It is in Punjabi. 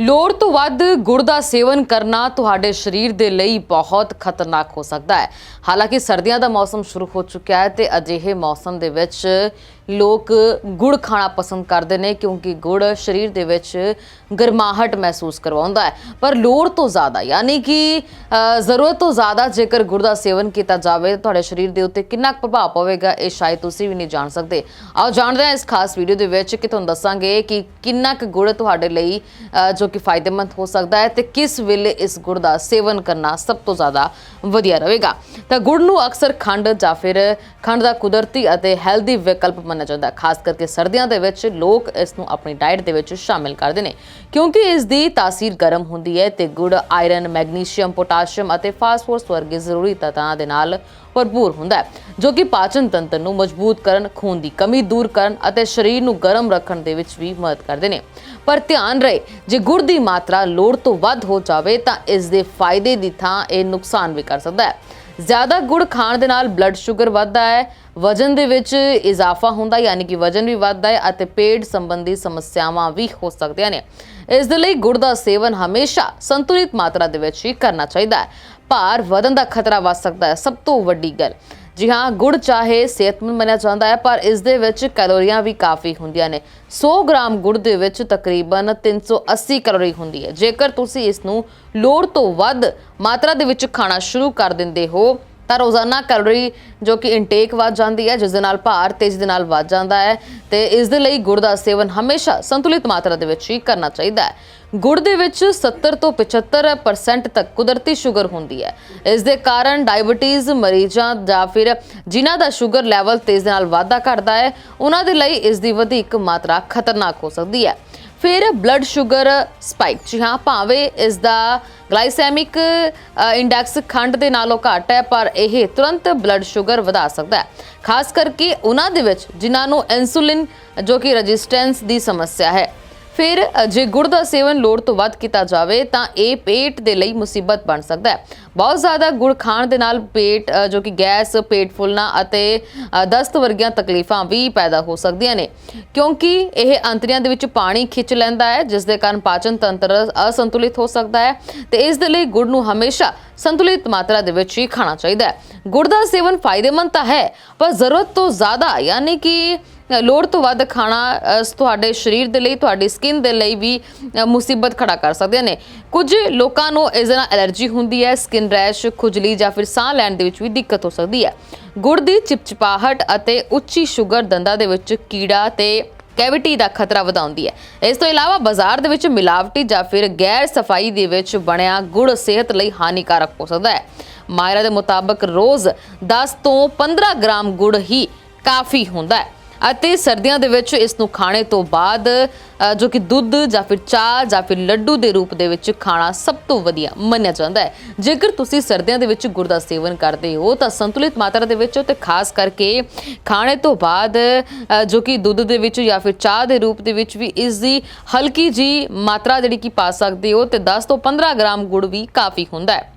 ਲੋੜ ਤੋਂ ਵੱਧ ਗੁੜ ਦਾ ਸੇਵਨ ਕਰਨਾ ਤੁਹਾਡੇ ਸਰੀਰ ਦੇ ਲਈ ਬਹੁਤ ਖਤਰਨਾਕ ਹੋ ਸਕਦਾ ਹੈ। ਹਾਲਾਂਕਿ ਸਰਦੀਆਂ ਦਾ ਮੌਸਮ ਸ਼ੁਰੂ ਹੋ ਚੁੱਕਿਆ ਹੈ ਤੇ ਅਜਿਹੇ ਮੌਸਮ ਦੇ ਵਿੱਚ ਲੋਕ ਗੁੜ ਖਾਣਾ ਪਸੰਦ ਕਰਦੇ ਨੇ ਕਿਉਂਕਿ ਗੁੜ ਸਰੀਰ ਦੇ ਵਿੱਚ ਗਰਮਾਹਟ ਮਹਿਸੂਸ ਕਰਵਾਉਂਦਾ ਹੈ। ਪਰ ਲੋੜ ਤੋਂ ਜ਼ਿਆਦਾ, ਯਾਨੀ ਕਿ ਜ਼ਰੂਰਤ ਤੋਂ ਜ਼ਿਆਦਾ ਜੇਕਰ ਗੁੜ ਦਾ ਸੇਵਨ ਕੀਤਾ ਜਾਵੇ, ਤਾਂ ਤੁਹਾਡੇ ਸਰੀਰ ਦੇ ਉੱਤੇ ਕਿੰਨਾ ਕੁ ਪ੍ਰਭਾਵ ਪਵੇਗਾ, ਇਹ ਸ਼ਾਇਦ ਤੁਸੀਂ ਵੀ ਨਹੀਂ ਜਾਣ ਸਕਦੇ। ਆਓ ਜਾਣਦੇ ਹਾਂ ਇਸ ਖਾਸ ਵੀਡੀਓ ਦੇ ਵਿੱਚ ਕਿ ਤੁਹਾਨੂੰ ਦੱਸਾਂਗੇ ਕਿ ਕਿੰਨਾ ਕੁ ਗੁੜ ਤੁਹਾਡੇ ਲਈ ਜੋ ਕਿ ਫਾਇਦੇਮੰਦ ਹੋ ਸਕਦਾ ਹੈ ਤੇ ਕਿਸ ਵੇਲੇ ਇਸ ਗੁੜ ਦਾ ਸੇਵਨ ਕਰਨਾ ਸਭ ਤੋਂ ਜ਼ਿਆਦਾ ਵਧੀਆ ਰਹੇਗਾ। ਤਾਂ ਗੁੜ ਨੂੰ ਅਕਸਰ ਖੰਡ ਜਾਂ ਫਿਰ ਖੰਡ ਦਾ ਕੁਦਰਤੀ ਅਤੇ ਹੈਲਦੀ ਵਿਕਲਪ ਮੰਨਿਆ ਜਾਂਦਾ ਖਾਸ ਕਰਕੇ ਸਰਦੀਆਂ ਦੇ ਵਿੱਚ ਲੋਕ ਇਸ ਨੂੰ ਆਪਣੀ ਡਾਈਟ ਦੇ ਵਿੱਚ ਸ਼ਾਮਿਲ ਕਰਦੇ ਨੇ। ਕਿਉਂਕਿ ਇਸ ਦੀ ਤਾਸੀਰ ਗਰਮ ਹੁੰਦੀ ਹੈ ਤੇ ਗੁੜ, ਆਇਰਨ, ਮੈਗਨੀਸ਼ੀਅਮ, ਪੋਟਾਸ਼ੀਅਮ ਅਤੇ ਫਾਸਫੋਰਸ ਵਰਗੇ ਜ਼ਰੂਰੀ ਤੱਤਾਂ ਦੇ ਨਾਲ ਭਰਪੂਰ ਹੁੰਦਾ ਹੈ, ਜੋ ਕਿ ਪਾਚਨ ਤੰਤਰ ਨੂੰ ਮਜ਼ਬੂਤ ਕਰਨ, ਖੂਨ ਦੀ ਕਮੀ ਦੂਰ ਕਰਨ ਅਤੇ ਸਰੀਰ ਨੂੰ ਗਰਮ ਰੱਖਣ ਦੇ ਵਿੱਚ ਵੀ ਮਦਦ ਕਰਦੇ ਨੇ। ਪਰ ਧਿਆਨ ਰਹੇ, ਜੇ ਗੁੜ ਦੀ ਮਾਤਰਾ ਲੋੜ ਤੋਂ ਵੱਧ ਹੋ ਜਾਵੇ ਤਾਂ ਇਸ ਦੇ ਫਾਇਦੇ ਦੀ ਥਾਂ ਇਹ ਨੁਕਸਾਨ ਵੀ ਕਰ ਸਕਦਾ ਹੈ। ਜ਼ਿਆਦਾ ਗੁੜ ਖਾਣ ਦੇ ਨਾਲ ਬਲੱਡ ਸ਼ੂਗਰ ਵੱਧਦਾ ਹੈ, ਵਜਨ ਦੇ ਵਿੱਚ ਇਜ਼ਾਫਾ ਹੁੰਦਾ ਯਾਨੀ ਕਿ ਵਜਨ ਵੀ ਵੱਧਦਾ ਹੈ ਅਤੇ ਪੇਟ ਸੰਬੰਧੀ ਸਮੱਸਿਆਵਾਂ ਵੀ ਹੋ ਸਕਦੀਆਂ ਨੇ। ਇਸ ਦੇ ਲਈ ਗੁੜ ਦਾ ਸੇਵਨ ਹਮੇਸ਼ਾ ਸੰਤੁਲਿਤ ਮਾਤਰਾ ਦੇ ਵਿੱਚ ਹੀ ਕਰਨਾ ਚਾਹੀਦਾ ਹੈ। ਭਾਰ ਵਧਣ ਦਾ ਖਤਰਾ ਵੱਧ ਸਕਦਾ ਹੈ, ਸਭ ਤੋਂ ਵੱਡੀ ਗੱਲ। ਜੀ ਹਾਂ, ਗੁੜ ਚਾਹੇ ਸਿਹਤਮੰਦ ਮੰਨਿਆ ਜਾਂਦਾ ਹੈ, ਪਰ ਇਸ ਦੇ ਵਿੱਚ ਕੈਲੋਰੀਆਂ ਵੀ ਕਾਫੀ ਹੁੰਦੀਆਂ ਨੇ। 100 ਗ੍ਰਾਮ ਗੁੜ ਦੇ ਵਿੱਚ ਤਕਰੀਬਨ 380 ਕੈਲੋਰੀ ਹੁੰਦੀ ਹੈ। ਜੇਕਰ ਤੁਸੀਂ ਇਸ ਨੂੰ ਲੋੜ ਤੋਂ ਵੱਧ ਮਾਤਰਾ ਦੇ ਵਿੱਚ ਖਾਣਾ ਸ਼ੁਰੂ ਕਰ ਦਿੰਦੇ ਹੋ ਤਾਂ ਰੋਜ਼ਾਨਾ ਕੈਲੋਰੀ ਜੋ ਕਿ ਇਨਟੇਕ ਵੱਧ ਜਾਂਦੀ ਹੈ ਜਿਸ ਦੇ ਨਾਲ ਭਾਰ ਤੇਜ਼ੀ ਦੇ ਨਾਲ ਵੱਧ ਜਾਂਦਾ ਹੈ ਤੇ ਇਸ ਦੇ ਲਈ ਗੁੜ ਦਾ ਸੇਵਨ ਹਮੇਸ਼ਾ ਸੰਤੁਲਿਤ ਮਾਤਰਾ ਦੇ ਵਿੱਚ ਹੀ ਕਰਨਾ ਚਾਹੀਦਾ ਹੈ। ਗੁੜ ਦੇ ਵਿੱਚ 70 ਤੋਂ 75% ਤੱਕ ਕੁਦਰਤੀ ਸ਼ੂਗਰ ਹੁੰਦੀ ਹੈ। ਇਸ ਦੇ ਕਾਰਨ ਡਾਇਬੀਟੀਜ਼ ਮਰੀਜ਼ਾਂ ਜਾਂ ਫਿਰ ਜਿਨ੍ਹਾਂ ਦਾ ਸ਼ੂਗਰ ਲੈਵਲ ਤੇਜ਼ੀ ਨਾਲ ਵਾਧਾ ਘਟਦਾ ਹੈ, ਉਹਨਾਂ ਦੇ ਲਈ ਇਸ ਦੀ ਵਧੇਕ ਮਾਤਰਾ ਖਤਰਨਾਕ ਹੋ ਸਕਦੀ ਹੈ। ਫਿਰ ਬਲੱਡ ਸ਼ੂਗਰ ਸਪਾਈਕ ਜੀ ਹਾਂ, ਭਾਵੇਂ ਇਸ ਦਾ ਗਲਾਈਸੈਮਿਕ ਇੰਡੈਕਸ ਖੰਡ ਦੇ ਨਾਲੋਂ ਘੱਟ ਹੈ, ਪਰ ਇਹ ਤੁਰੰਤ ਬਲੱਡ ਸ਼ੂਗਰ ਵਧਾ ਸਕਦਾ ਹੈ। ਖਾਸ ਕਰਕੇ ਉਹਨਾਂ ਦੇ ਵਿੱਚ ਜਿਨ੍ਹਾਂ ਨੂੰ ਇਨਸੂਲਿਨ ਜੋ ਕਿ ਰੈਜ਼ਿਸਟੈਂਸ ਦੀ ਸਮੱਸਿਆ ਹੈ। ਫਿਰ ਜੇ ਗੁੜ ਦਾ ਸੇਵਨ ਲੋੜ ਤੋਂ ਵੱਧ ਕੀਤਾ ਜਾਵੇ, ਤਾਂ ਇਹ ਪੇਟ ਦੇ ਲਈ ਮੁਸੀਬਤ ਬਣ ਸਕਦਾ ਹੈ। ਬਹੁਤ ਜ਼ਿਆਦਾ ਗੁੜ ਖਾਣ ਦੇ ਨਾਲ ਪੇਟ ਜੋ ਕਿ ਗੈਸ, ਪੇਟ ਫੁੱਲਣਾ ਅਤੇ ਦਸਤ ਵਰਗੀਆਂ ਤਕਲੀਫਾਂ ਵੀ ਪੈਦਾ ਹੋ ਸਕਦੀਆਂ ਨੇ। ਕਿਉਂਕਿ ਇਹ ਅੰਤਰੀਆਂ ਦੇ ਵਿੱਚ ਪਾਣੀ ਖਿੱਚ ਲੈਂਦਾ ਹੈ, ਜਿਸ ਦੇ ਕਾਰਨ ਪਾਚਨ ਤੰਤਰ ਅਸੰਤੁਲਿਤ ਹੋ ਸਕਦਾ ਹੈ ਤੇ ਇਸ ਦੇ ਲਈ ਗੁੜ ਨੂੰ ਹਮੇਸ਼ਾ ਸੰਤੁਲਿਤ ਮਾਤਰਾ ਦੇ ਵਿੱਚ ਹੀ ਖਾਣਾ ਚਾਹੀਦਾ ਹੈ। ਗੁੜ ਦਾ ਸੇਵਨ ਫਾਇਦੇਮੰਦ ਤਾਂ ਹੈ, ਪਰ ਜ਼ਰੂਰਤ ਤੋਂ ਜ਼ਿਆਦਾ, ਯਾਨੀ ਕਿ ਲੋੜ ਤੋਂ ਵੱਧ ਖਾਣਾ ਤੁਹਾਡੇ ਸਰੀਰ ਦੇ ਲਈ, ਤੁਹਾਡੀ ਸਕਿਨ ਦੇ ਲਈ ਵੀ ਮੁਸੀਬਤ ਖੜਾ ਕਰ ਸਕਦੇ ਨੇ। ਕੁਝ ਲੋਕਾਂ ਨੂੰ ਇਸ ਦੇ ਨਾਲ ਐਲਰਜੀ ਹੁੰਦੀ ਹੈ ਸਕਿਨ ਰੈਸ਼ ਖੁਜਲੀ ਜਾਂ ਫਿਰ ਸਾਹ ਲੈਣ ਦੇ ਵਿੱਚ ਵੀ ਦਿੱਕਤ ਹੋ ਸਕਦੀ ਹੈ। ਗੁੜ ਦੀ ਚਿਪਚਿਪਾਹਟ ਅਤੇ ਉੱਚੀ ਸ਼ੂਗਰ ਦੰਦਾਂ ਦੇ ਵਿੱਚ ਕੀੜਾ ਤੇ ਕੈਵਿਟੀ ਦਾ ਖਤਰਾ ਵਧਾਉਂਦੀ ਹੈ। ਇਸ ਤੋਂ ਇਲਾਵਾ ਬਾਜ਼ਾਰ ਦੇ ਵਿੱਚ ਮਿਲਾਵਟੀ ਜਾਂ ਫਿਰ ਗੈਰ ਸਫ਼ਾਈ ਦੇ ਵਿੱਚ ਬਣਿਆ ਗੁੜ ਸਿਹਤ ਲਈ ਹਾਨੀਕਾਰਕ ਹੋ ਸਕਦਾ ਹੈ। ਮਾਇਰਾ ਦੇ ਮੁਤਾਬਕ ਰੋਜ਼ 10 ਤੋਂ 15 ਗ੍ਰਾਮ ਗੁੜ ਹੀ ਕਾਫੀ ਹੁੰਦਾ ਹੈ। ਅਤੇ ਸਰਦੀਆਂ ਦੇ ਵਿੱਚ ਇਸ ਨੂੰ ਖਾਣੇ ਤੋਂ ਬਾਅਦ ਜੋ ਕਿ ਦੁੱਧ ਜਾਂ ਫਿਰ ਚਾਹ ਜਾਂ ਫਿਰ ਲੱਡੂ ਦੇ ਰੂਪ ਦੇ ਵਿੱਚ ਖਾਣਾ ਸਭ ਤੋਂ ਵਧੀਆ ਮੰਨਿਆ ਜਾਂਦਾ ਹੈ। ਜੇਕਰ ਤੁਸੀਂ ਸਰਦੀਆਂ ਦੇ ਵਿੱਚ ਗੁੜ ਦਾ ਸੇਵਨ ਕਰਦੇ ਹੋ, ਤਾਂ ਸੰਤੁਲਿਤ ਮਾਤਰਾ ਦੇ ਵਿੱਚ ਤੇ ਖਾਸ ਕਰਕੇ ਖਾਣੇ ਤੋਂ ਬਾਅਦ ਜੋ ਕਿ ਦੁੱਧ ਦੇ ਵਿੱਚ ਜਾਂ ਫਿਰ ਚਾਹ ਦੇ ਰੂਪ ਦੇ ਵਿੱਚ ਵੀ ਇਸ ਦੀ ਹਲਕੀ ਜੀ ਮਾਤਰਾ ਜਿਹੜੀ ਕਿ ਪਾ ਸਕਦੇ ਹੋ, ਤੇ 10 ਤੋਂ 15 ਗ੍ਰਾਮ ਗੁੜ ਵੀ ਕਾਫੀ ਹੁੰਦਾ ਹੈ।